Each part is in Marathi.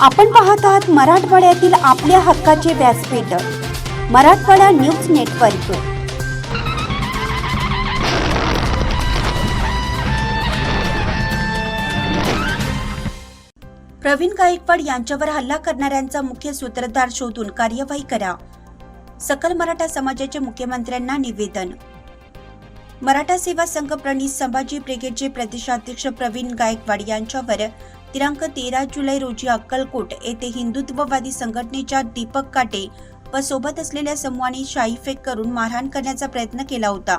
आपण पाहत आहात मराठवाड्यातील आपल्या हक्काचे व्यासपीठ मराठवाडा न्यूज नेटवर्क. प्रवीण गायकवाड यांच्यावर हल्ला करणाऱ्यांचा मुख्य सूत्रधार शोधून कार्यवाही करा. सकल मराठा समाजाचे मुख्यमंत्र्यांना निवेदन. मराठा सेवा संघ प्रणित संभाजी ब्रिगेडचे प्रदेशाध्यक्ष प्रवीण गायकवाड यांच्यावर दिनांक तेरा जुलै रोजी अक्कलकोट येथे हिंदुत्ववादी संघटनेच्या दीपक काटे व सोबत असलेल्या समूहाने शाईफेक करून मारहाण करण्याचा प्रयत्न केला होता.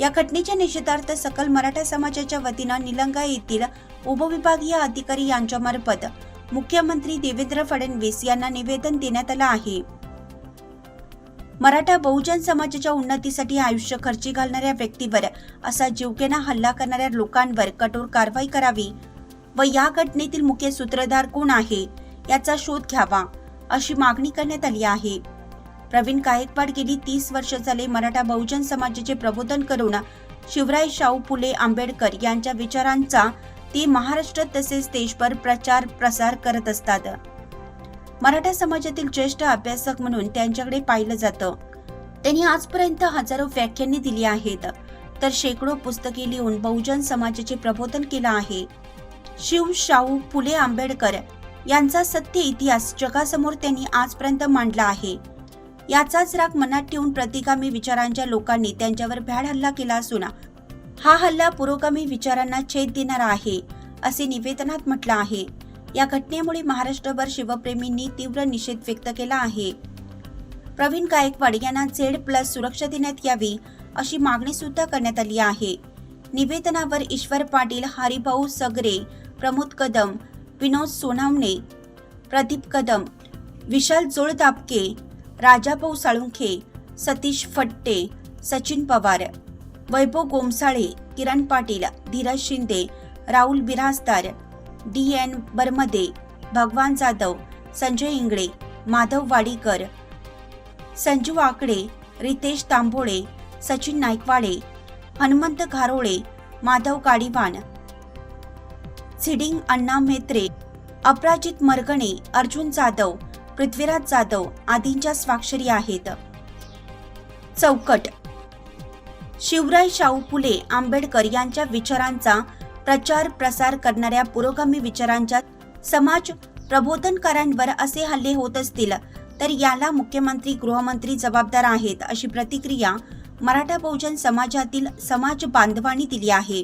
या घटनेच्या निषेधार्थ सकल मराठा समाजाच्या वतीनं निलंगा येथील उपविभागीय अधिकारी यांच्यामार्फत मुख्यमंत्री देवेंद्र फडणवीस यांना निवेदन देण्यात आलं आहे. मराठा बहुजन समाजाच्या उन्नतीसाठी आयुष्य खर्ची घालणाऱ्या व्यक्तीवर असा जीवघेणा हल्ला करणाऱ्या लोकांवर कठोर कारवाई करावी व या घटनेतील मुख्य सूत्रधार कोण आहे याचा शोध घ्यावा अशी मागणी करण्यात आली आहे. प्रवीण गायकवाड गेली तीस वर्ष झाले मराठा बहुजन समाजाचे प्रबोधन करून शिवराय शाहू फुले आंबेडकर यांच्या विचारांचा ते महाराष्ट्र तसेच देशभर प्रचार प्रसार करत असतात. मराठा समाजातील ज्येष्ठ अभ्यासक म्हणून त्यांच्याकडे पाहिलं जातं. त्यांनी आजपर्यंत हजारो व्याख्याने दिली आहेत. तर शेकडो पुस्तके लिहून बहुजन समाजाचे प्रबोधन केलं आहे. शिव शाहू फुले आंबेडकर यांचा सत्य इतिहास जगासमोर त्यांनी आजपर्यंत मांडला आहे. याचाच राग मनात ठेवून प्रतिगामी विचारांच्या लोकांनी त्यांच्यावर भ्याड हल्ला केला असून हा हल्ला पुरोगामी विचारांना छेद देणारा आहे असे निवेदनात म्हटलं आहे. या घटनेमुळे महाराष्ट्रभर शिवप्रेमींनी तीव्र निषेध व्यक्त केला आहे. प्रवीण गायकवाड यांना झेड प्लस सुरक्षा देण्यात यावी अशी मागणी सुद्धा करण्यात आली आहे. निवेदनावर ईश्वर पाटील हरिभाऊ सगरे प्रमोद कदम विनोद सोनावणे प्रदीप कदम विशाल जोळदापके राजाभाऊ साळुंखे सतीश फट्टे सचिन पवार वैभव गोमसाळे किरण पाटील धीरज शिंदे राहुल बिराजदार डी एन बर्मदे भगवान जाधव संजय इंगळे माधव वाडीकर संजू आकडे रितेश तांबोळे सचिन नायकवाडे हनुमंत घारोळे माधव काडीवान सिडिंग अण्णा मेत्रे अपराजित मरगणे अर्जुन जाधव पृथ्वीराज जाधव आदींच्या स्वाक्षरी आहेत. चौकट. शिवराय शाहू फुले आंबेडकर यांच्या विचारांचा प्रचार प्रसार करणाऱ्या पुरोगामी विचारांच्या समाज प्रबोधनकारांवर असे हल्ले होत असतील तर याला मुख्यमंत्री गृहमंत्री जबाबदार आहेत अशी प्रतिक्रिया मराठा बहुजन समाजातील समाज बांधवांनी दिली आहे.